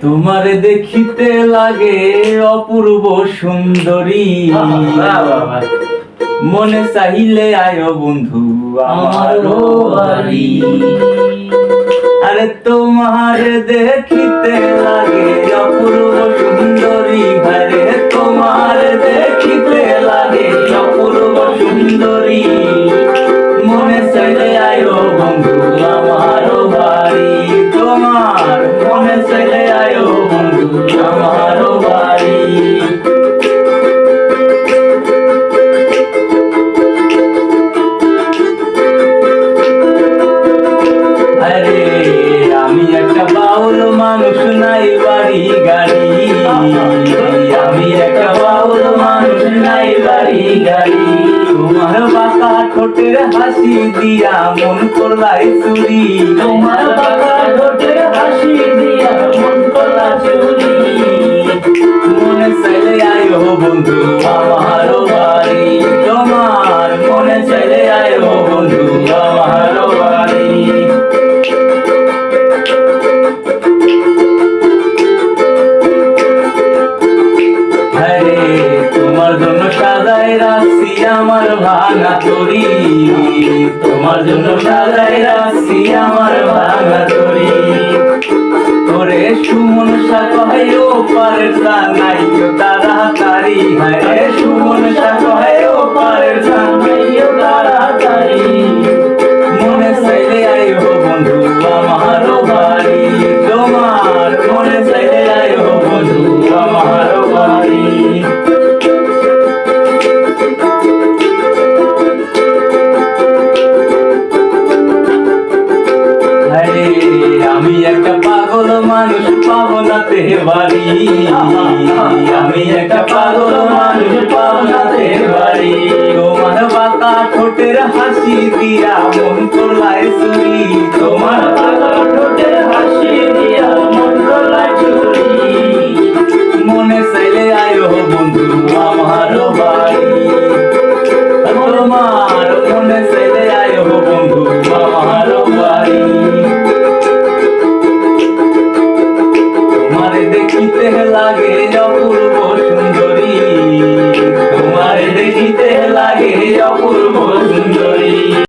তোমার দেখিতে লাগে অপূর্ব সুন্দরী। মনে চাহিলে আয় বন্ধু আমার আরে তোমার দেখিতে লাগে নাই বাড়ি গাড়ি। আমি একটা বাউল মানুষ নাই বাড়ি গাড়ি। তোমার বাঁকা ঠোঁটের হাসি দিয়া মন করলাই চুরি। তোমার বাঁকা ঠোঁটের হাসি দিয়া মন করলা চুরি। মনে চাইলে আয়ো বন্ধু আমার জন্য সাজাই রাখছি আমার ভাঙা তরি তোমার জন্য সাজাই রাখছি আমার ভাঙা তরি তোরে সুমন সাকহাই ও পারে নাই তারা তারি হায় সুমন সাকহাই ও পারে বাড়ি। আমি একটা পাগল মানুষ বাড়ি। তোমার বাতা ঠোঁটের হাসি দিয়া মন তোলায় তোমার দেখিতে লাগে অপূর্ব